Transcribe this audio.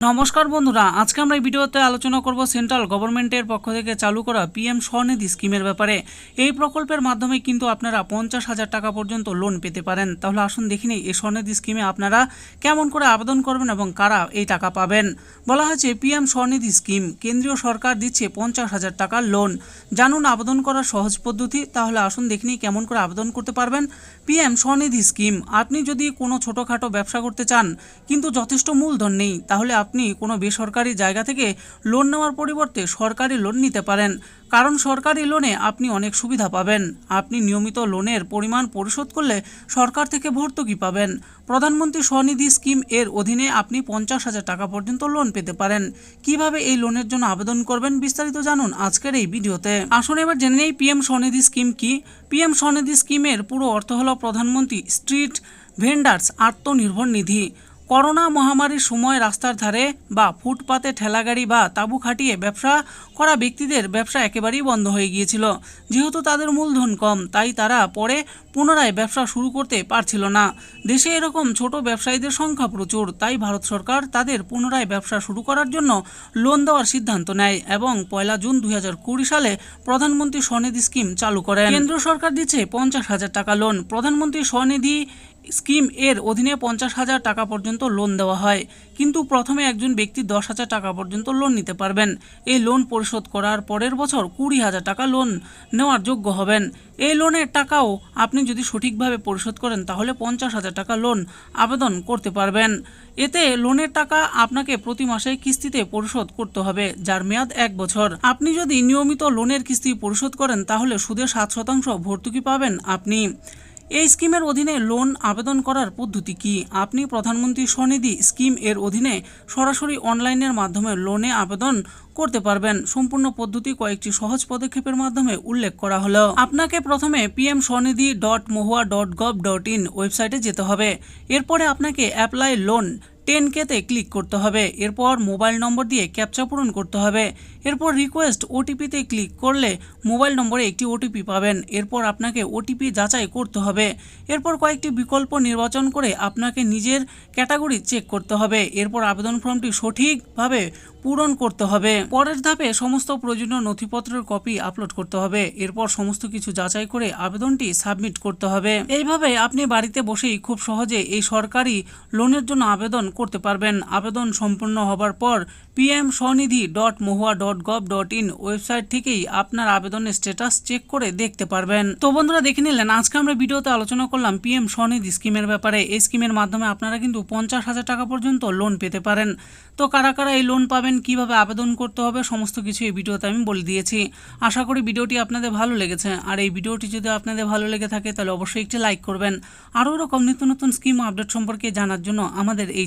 নমস্কার বন্ধুরা, আজকে আমরা এই ভিডিওতে আলোচনা করব সেন্ট্রাল গভর্নমেন্টের পক্ষ থেকে চালু করা পিএম স্বনিধি স্কিমের ব্যাপারে। এই প্রকল্পের মাধ্যমে কিন্তু আপনারা পঞ্চাশ হাজার টাকা পর্যন্ত লোন পেতে পারেন। তাহলে আসুন দেখিনি এই স্বনিধি স্কিমে আপনারা কেমন করে আবেদন করবেন এবং কারা এই টাকা পাবেন? বলা হয়েছে, পিএম স্বনিধি স্কিম কেন্দ্রীয় সরকার দিচ্ছে পঞ্চাশ হাজার টাকার লোন। জানুন আবেদন করার সহজ পদ্ধতি, তাহলে আসুন দেখিনি কেমন করে আবেদন করতে পারবেন পিএম স্বনিধি স্কিম। আপনি যদি কোনো ছোটোখাটো ব্যবসা করতে চান, কিন্তু যথেষ্ট মূলধন নেই, তাহলে আপনি কোনো বেসরকারি জায়গা থেকে লোন নেওয়ার পরিবর্তে সরকারি লোন নিতে পারেন। কারণ সরকারি লোনে আপনি অনেক সুবিধা পাবেন। আপনি নিয়মিত লোনের পরিমাণ পরিশোধ করলে সরকার থেকে ভর্তুকি পাবেন। প্রধানমন্ত্রী স্বনিধি স্কিম এর অধীনে আপনি পঞ্চাশ হাজার টাকা পর্যন্ত লোন পেতে পারেন। কীভাবে এই লোনের জন্য আবেদন করবেন বিস্তারিত জানুন আজকের এই ভিডিওতে। আসুন এবার জেনে নেই পিএম স্বনিধি স্কিম কি। পিএম স্বনিধি স্কিমের পুরো অর্থ হল প্রধানমন্ত্রী স্ট্রিট ভেন্ডার্স আত্মনির্ভর নিধি। করোনা মহামারীর সময় রাস্তার ধারে বা ফুটপাতে ঠেলাগাড়ি বা তাঁবু খাটিয়ে ব্যবসা করা ব্যক্তিদের ব্যবসা একেবারেই বন্ধ হয়ে গিয়েছিল। যেহেতু তাদের মূলধন কম, তাই তারা পরে পুনরায় ব্যবসা শুরু করতে পারছিল না। দেশে এরকম ছোট ব্যবসায়ীদের সংখ্যা প্রচুর, তাই ভারত সরকার তাদের পুনরায় ব্যবসা শুরু করার জন্য লোন দেওয়ার সিদ্ধান্ত নেয় এবং পয়লা জুন দুই হাজার কুড়ি সালে প্রধানমন্ত্রী স্বনিধি স্কিম চালু করেন। কেন্দ্র সরকার দিচ্ছে পঞ্চাশ হাজার টাকা লোন। প্রধানমন্ত্রী স্বনিধি স্কিম এর অধীনে পঞ্চাশ হাজার টাকা পর্যন্ত লোন দেওয়া হয়। কিন্তু প্রথমে একজন ব্যক্তি দশ হাজার টাকা পর্যন্ত লোন নিতে পারবেন। এই লোন পরিশোধ করার পরের বছর কুড়ি হাজার টাকা লোন নেওয়ার যোগ্য হবেন। এই লোনের টাকাও আপনি যদি সঠিকভাবে পরিশোধ করেন, তাহলে পঞ্চাশ হাজার টাকা লোন আবেদন করতে পারবেন। এতে লোনের টাকা আপনাকে প্রতি মাসে কিস্তিতে পরিশোধ করতে হবে, যার মেয়াদ এক বছর। আপনি যদি নিয়মিত লোনের কিস্তি পরিশোধ করেন, তাহলে সুদে সাত শতাংশ ভর্তুকি পাবেন আপনি। এই স্কিমের অধীনে লোন আবেদন করার পদ্ধতি কি? আপনি প্রধানমন্ত্রী স্বনিধি স্কিম এর অধীনে সরাসরি অনলাইনের মাধ্যমে লোনে আবেদন করতে পারবেন। সম্পূর্ণ পদ্ধতি কয়েকটি সহজ পদক্ষেপের মাধ্যমে উল্লেখ করা হলো। আপনাকে প্রথমে PM Svanidhi dot mohua dot gov dot in ওয়েবসাইটে যেতে হবে। এরপরে আপনাকে অ্যাপ্লাই লোন টেন কেতে ক্লিক করতে হবে। এরপর মোবাইল নম্বর দিয়ে ক্যাপচা পূরণ করতে হবে। এরপর রিকোয়েস্ট ওটিপিতে ক্লিক করলে মোবাইল নম্বরে একটি ওটিপি পাবেন। এরপর আপনাকে ওটিপি যাচাই করতে হবে। এরপর কয়েকটি বিকল্প নির্বাচন করে আপনাকে নিজের ক্যাটাগরি চেক করতে হবে। এরপর আবেদন ফর্মটি সঠিকভাবে পূরণ করতে হবে। পরের ধাপে সমস্ত প্রয়োজনীয় নথিপত্রের কপি আপলোড করতে হবে। এরপর সমস্ত কিছু যাচাই করে আবেদনটি সাবমিট করতে হবে। এইভাবে আপনি বাড়িতে বসেই খুব সহজে এই সরকারি লোনের জন্য আবেদন করতে পারবেন। আবেদন সম্পূর্ণ হবার পর PM Svanidhi dot mohua dot gov dot in website থেকেই আপনার আবেদনের স্ট্যাটাস চেক করে দেখতে পারবেন। তো বন্ধুরা, দেখে নিলেন, আজকে আমরা ভিডিওতে আলোচনা করলাম পিএম স্বনিধি স্কিমের ব্যাপারে। এই স্কিমের মাধ্যমে আপনারা কিন্তু পঞ্চাশ হাজার টাকা পর্যন্ত লোন পেতে পারেন। তো কারা কারা এই লোন পাবেন, কীভাবে আবেদন করতে হবে, সমস্ত কিছু এই ভিডিওতে আমি বলে দিয়েছি। আশা করি ভিডিওটি আপনাদের ভালো লেগেছে। আর এই ভিডিওটি যদি আপনাদের ভালো লেগে থাকে, তাহলে অবশ্যই একটি লাইক করবেন। আরও এরকম নিত্য নতুন স্কিম আপডেট সম্পর্কে জানার জন্য আমাদের এই